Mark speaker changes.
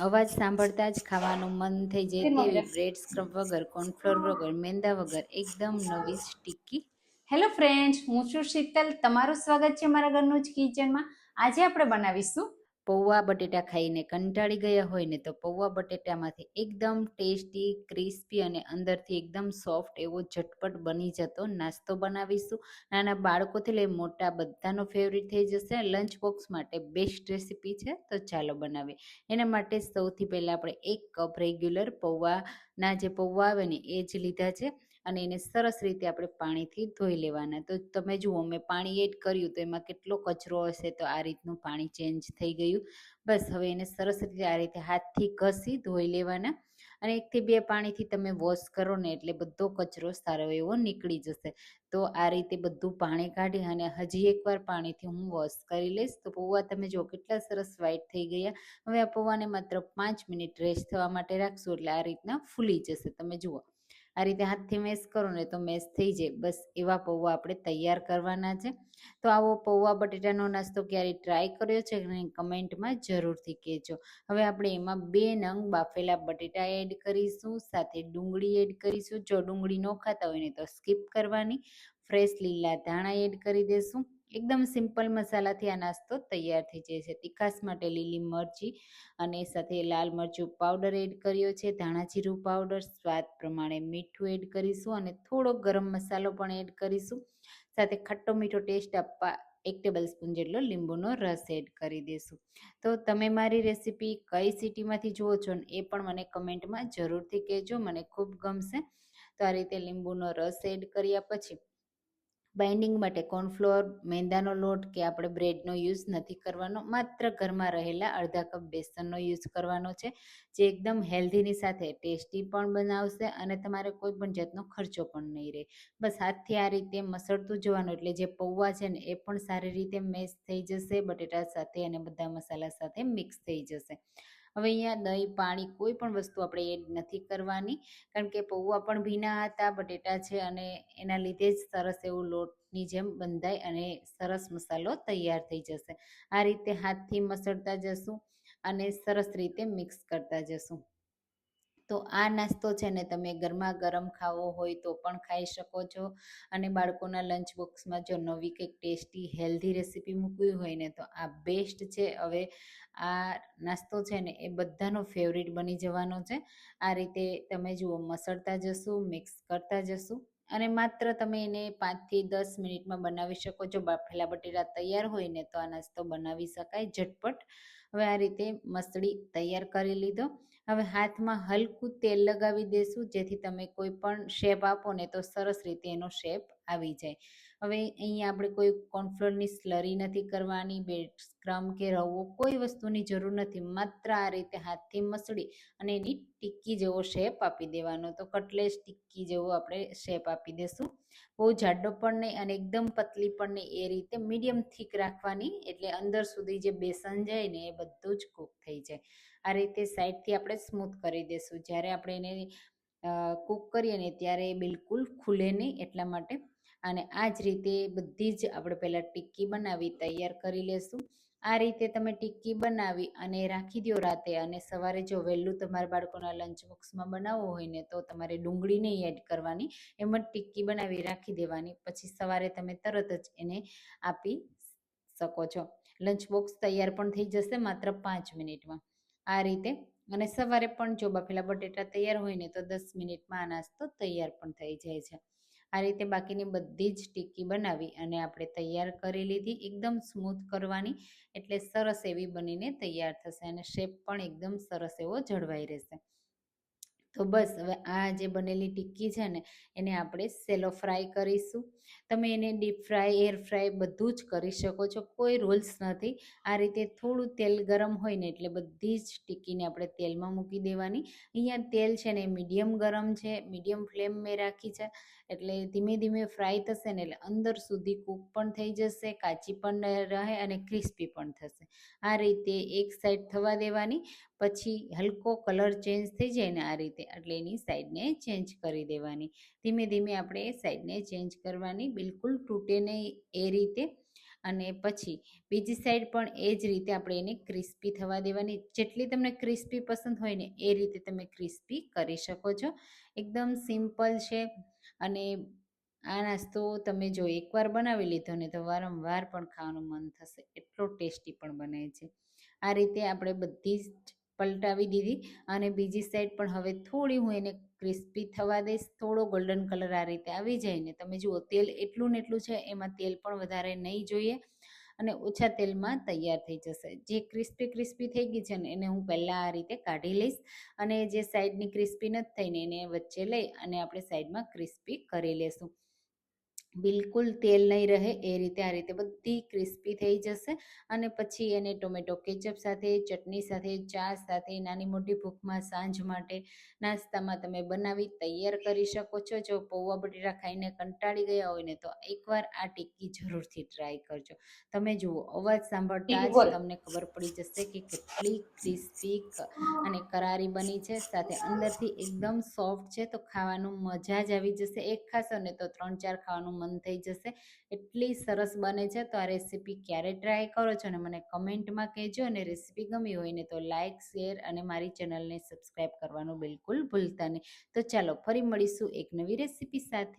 Speaker 1: અવાજ સાંભળતા જ ખાવાનું મન થઈ જાય તેવી બ્રેડ સ્ક્રબ વગર કોર્નફ્લોર વગર મેંદા વગર એકદમ નવી સ્ટીકી.
Speaker 2: હેલો ફ્રેન્ડ્સ હું છું શીતલ. તમારું સ્વાગત છે મારા ઘરનું જ કિચનમાં આજે આપણે બનાવીશું
Speaker 1: પૌવા બટેટા ખાઈને કંટાળી ગયા હોય ને તો પૌવા બટેટામાંથી એકદમ ટેસ્ટી, ક્રિસ્પી અને અંદરથી એકદમ સોફ્ટ એવો ઝટપટ બની જતો નાસ્તો બનાવીશું. નાના બાળકોથી લઈ મોટા બધાનો ફેવરિટ થઈ જશે. લંચ બોક્સ માટે બેસ્ટ રેસીપી છે, તો ચાલો બનાવીએ. એના માટે સૌથી પહેલાં આપણે એક કપ રેગ્યુલર પૌવાના જે પૌવા આવે ને એ જ લીધા છે. અને એને સરસ રીતે આપણે પાણીથી ધોઈ લેવાના. તો તમે જુઓ, મેં પાણી એડ કર્યું તો એમાં કેટલો કચરો હશે તો આ રીતનું પાણી ચેન્જ થઈ ગયું. બસ, હવે એને સરસ રીતે આ રીતે હાથથી ઘસી ધોઈ લેવાના અને એકથી બે પાણીથી તમે વોશ કરો ને એટલે બધો કચરો સારો એવો નીકળી જશે. તો આ રીતે બધું પાણી કાઢી અને હજી એકવાર પાણીથી હું વોશ કરી લઈશ. તો પૌવા તમે જો કેટલા સરસ વ્હાઈટ થઈ ગયા. હવે આ પૌવાને માત્ર પાંચ મિનિટ રેસ્ટ થવા માટે રાખશું એટલે આ રીતના ફૂલી જશે. તમે જુઓ. આ રીતે હાથથી મેશ કરો ને તો મેશ થઈ જાય. બસ એવા પૌવા આપણે તૈયાર કરવાના છે. તો આવો પૌવા બટેટાનો નાસ્તો ક્યારેય ટ્રાય કર્યો છે કે કમેન્ટમાં જરૂરથી કહેજો. હવે આપણે એમાં બે નંગ બાફેલા બટેટા એડ કરીશું, સાથે ડુંગળી એડ કરીશું. જો ડુંગળી ન ખાતા હોય ને તો સ્કીપ કરવાની. ફ્રેશ લીલા ધાણા એડ કરી દેશું. એકદમ સિમ્પલ મસાલાથી આ નાસ્તો તૈયાર થઈ જાય છે. તીખાસ માટે લીલી મરચી અને સાથે લાલ મરચું પાવડર એડ કર્યો છે. ધાણા જીરું પાવડર સ્વાદ પ્રમાણે મીઠું એડ કરીશું અને થોડો ગરમ મસાલો પણ એડ કરીશું. સાથે ખટ્ટો મીઠો ટેસ્ટ આપવા એક ટેબલ સ્પૂન જેટલો લીંબુનો રસ એડ કરી દઈશું તો તમે મારી રેસીપી કઈ સિટીમાંથી જુઓ છો એ પણ મને કમેન્ટમાં જરૂરથી કહેજો. મને ખૂબ ગમશે. તો આ રીતે લીંબુનો રસ એડ કર્યા પછી બાઇન્ડિંગ માટે કોર્નફ્લોર, મેંદાનો લોટ કે આપણે બ્રેડનો યુઝ નથી કરવાનો, માત્ર ઘરમાં રહેલા અડધા કપ બેસનનો યુઝ કરવાનો છે, જે એકદમ હેલ્ધીની સાથે ટેસ્ટી પણ બનાવશે અને તમારે કોઈ પણ જાતનો ખર્ચો પણ નહીં રહે. બસ હાથથી આ રીતે મસળતું જવાનું, એટલે જે પૌવા છે ને, એ પણ સારી રીતે મેશ થઈ જશે, બટેટા સાથે અને બધા મસાલા સાથે મિક્સ થઈ જશે. હવે અહીંયા દહીં, પાણી કોઈ પણ વસ્તુ આપણે એડ નથી કરવાની. કારણ કે પૌવા પણ ભીના હતા, બટેટા છે અને એના લીધે જ સરસ એવું લોટની જેમ બંધાય અને સરસ મસાલો તૈયાર થઈ જશે. આ રીતે હાથથી મસળતા જશું અને સરસ રીતે મિક્સ કરતા જશું. તો આ નાસ્તો છે ને તમે ગરમા ગરમ ખાવો હોય તો પણ ખાઈ શકો છો. અને બાળકોના લંચ બોક્સમાં જો નવી કંઈક ટેસ્ટી હેલ્ધી રેસીપી મૂકવી હોય ને તો આ બેસ્ટ છે. હવે આ નાસ્તો છે ને એ બધાનો ફેવરિટ બની જવાનો છે. આ રીતે તમે જુઓ, મસળતા જશું મિક્સ કરતા જશું અને માત્ર તમે એને પાંચથી દસ મિનિટમાં બનાવી શકો. છો બાફેલા બટેટા તૈયાર હોય ને તો આ નાસ્તો બનાવી શકાય ઝટપટ. હવે આ રીતે મસળી તૈયાર કરી લીધો. હવે હાથમાં હલકું તેલ લગાવી દેશું, જેથી તમે કોઈ પણ શેપ આપો ને તો સરસ રીતે એનો શેપ આવી જાય. હવે અહીંયા આપણે કોઈ કોર્નફ્લોરની સ્લરી નથી કરવાની બેટ સ્ક્રમ કે રવો કોઈ વસ્તુની જરૂર નથી, માત્ર આ રીતે હાથથી મસળી અને એની ટિક્કી જેવો શેપ આપી દેવાનો. તો કટલેસ ટિક્કી જેવો આપણે શેપ આપી દેશું. બહુ જાડો પણ નહીં અને એકદમ પતલી પણ નહીં. એ રીતે મીડિયમ થીક રાખવાની, એટલે અંદર સુધી જે બેસન જાય ને એ બધું જ કૂક થઈ જાય. આ રીતે સાઈડથી આપણે સ્મૂથ કરી દઈશું જ્યારે આપણે એને કૂક કરીએ ને ત્યારે બિલકુલ ખુલે નહીં એટલા માટે અને આ જ રીતે બધી જ આપણે પહેલાં ટિક્કી બનાવી તૈયાર કરી લેશું. આ રીતે તમે ટિક્કી બનાવી અને રાખી દો રાતે અને સવારે જો વહેલું તમારા બાળકોના લંચ બોક્સમાં બનાવવું હોય ને તો તમારે ડુંગળી નહીં એડ કરવાની. એમ જ ટિક્કી બનાવી રાખી દેવાની. પછી સવારે તમે તરત જ એને આપી શકો છો. લંચ બોક્સ તૈયાર પણ થઈ જશે માત્ર પાંચ મિનિટમાં. આ રીતે અને સવારે પણ જો બફેલા બટેટા તૈયાર હોય ને તો દસ મિનિટમાં આ નાસ્તો તૈયાર પણ થઈ જાય છે. આ રીતે બાકીની બધી જ ટીકી બનાવી અને આપણે તૈયાર કરી લીધી, એકદમ સ્મૂથ કરવાની. એટલે સરસ એવી બનીને તૈયાર થશે અને શેપ પણ એકદમ સરસ એવો જળવાઈ રહેશે. તો બસ, હવે આ જે બનેલી ટિક્કી છે ને, એને આપણે સેલો ફ્રાય કરીશું. તમે એને ડીપ ફ્રાય, એર ફ્રાય બધું જ કરી શકો છો, કોઈ રૂલ્સ નથી. આ રીતે થોડું તેલ ગરમ હોય ને, એટલે બધી જ ટિક્કીને આપણે તેલમાં મૂકી દેવાની. અહીંયા તેલ છે ને, મીડિયમ ગરમ છે, મીડિયમ ફ્લેમ મેં રાખી છે, એટલે ધીમે ધીમે ફ્રાય થશે ને, એટલે અંદર સુધી કૂક પણ થઈ જશે, કાચી પણ રહે અને ક્રિસ્પી પણ થશે. આ રીતે એક સાઈડ થવા દેવાની, પછી હલકો કલર ચેન્જ થઈ જાય ને, આ રીતે એટલે એની સાઈડને ચેન્જ કરી દેવાની. ધીમે ધીમે આપણે એ સાઈડને ચેન્જ કરવાની, બિલકુલ તૂટે નહીં એ રીતે. અને પછી બીજી સાઈડ પણ એ જ રીતે આપણે એને ક્રિસ્પી થવા દેવાની. જેટલી તમને ક્રિસ્પી પસંદ હોય ને એ રીતે તમે ક્રિસ્પી કરી શકો છો. એકદમ સિમ્પલ છે. અને આ નાસ્તો તમે જો એકવાર બનાવી લીધો ને તો વારંવાર પણ ખાવાનું મન થશે. એટલો ટેસ્ટી પણ બને છે. આ રીતે આપણે બધી જ પલટાવી દીધી અને બીજી સાઈડ પણ હવે થોડી હું એને ક્રિસ્પી થવા દઈશ, થોડો ગોલ્ડન કલર આ રીતે આવી જાય ને તમે જુઓ, તેલ એટલું ને એટલું છે, એમાં તેલ પણ વધારે નહીં જોઈએ અને ઓછા તેલમાં તૈયાર થઈ જશે. જે ક્રિસ્પી ક્રિસ્પી થઈ ગઈ છે ને, એને હું પહેલાં આ રીતે કાઢી લઈશ અને જે સાઈડની ક્રિસ્પી નથી થઈને એને વચ્ચે લઈ અને આપણે સાઈડમાં ક્રિસ્પી કરી લેશું. બિલકુલ તેલ નહીં રહે એ રીતે આ રીતે બધી ક્રિસ્પી થઈ જશે. અને પછી એને ટોમેટો કેચઅપ સાથે ચટણી સાથે ચા સાથે નાની મોટી ભૂખમાં સાંજ માટે નાસ્તામાં તમે બનાવી તૈયાર કરી શકો છો. જો પૌવા બટેટા ખાઈને કંટાળી ગયા હોય ને તો એકવાર આ ટિક્કી જરૂરથી ટ્રાય કરજો. તમે જુઓ અવાજ સાંભળતા જ તમને ખબર પડી જશે કે કેટલી ક્રિસ્પી અને કરારી બની છે. સાથે અંદરથી એકદમ સોફ્ટ છે તો ખાવાનું મજા જ આવી જશે. એક ખાશો ને તો ત્રણ ચાર ખાવાનું મન થઈ જશે. એટલી સરસ બને છે. તો આ રેસીપી ક્યારે ટ્રાય કરો છો અને મને કમેન્ટમાં કહેજો અને રેસીપી ગમી હોય ને તો લાઇક શેર અને મારી ચેનલને સબસ્ક્રાઈબ કરવાનું બિલકુલ ભૂલતા નહીં. તો ચાલો ફરી મળીશું એક નવી રેસીપી સાથે.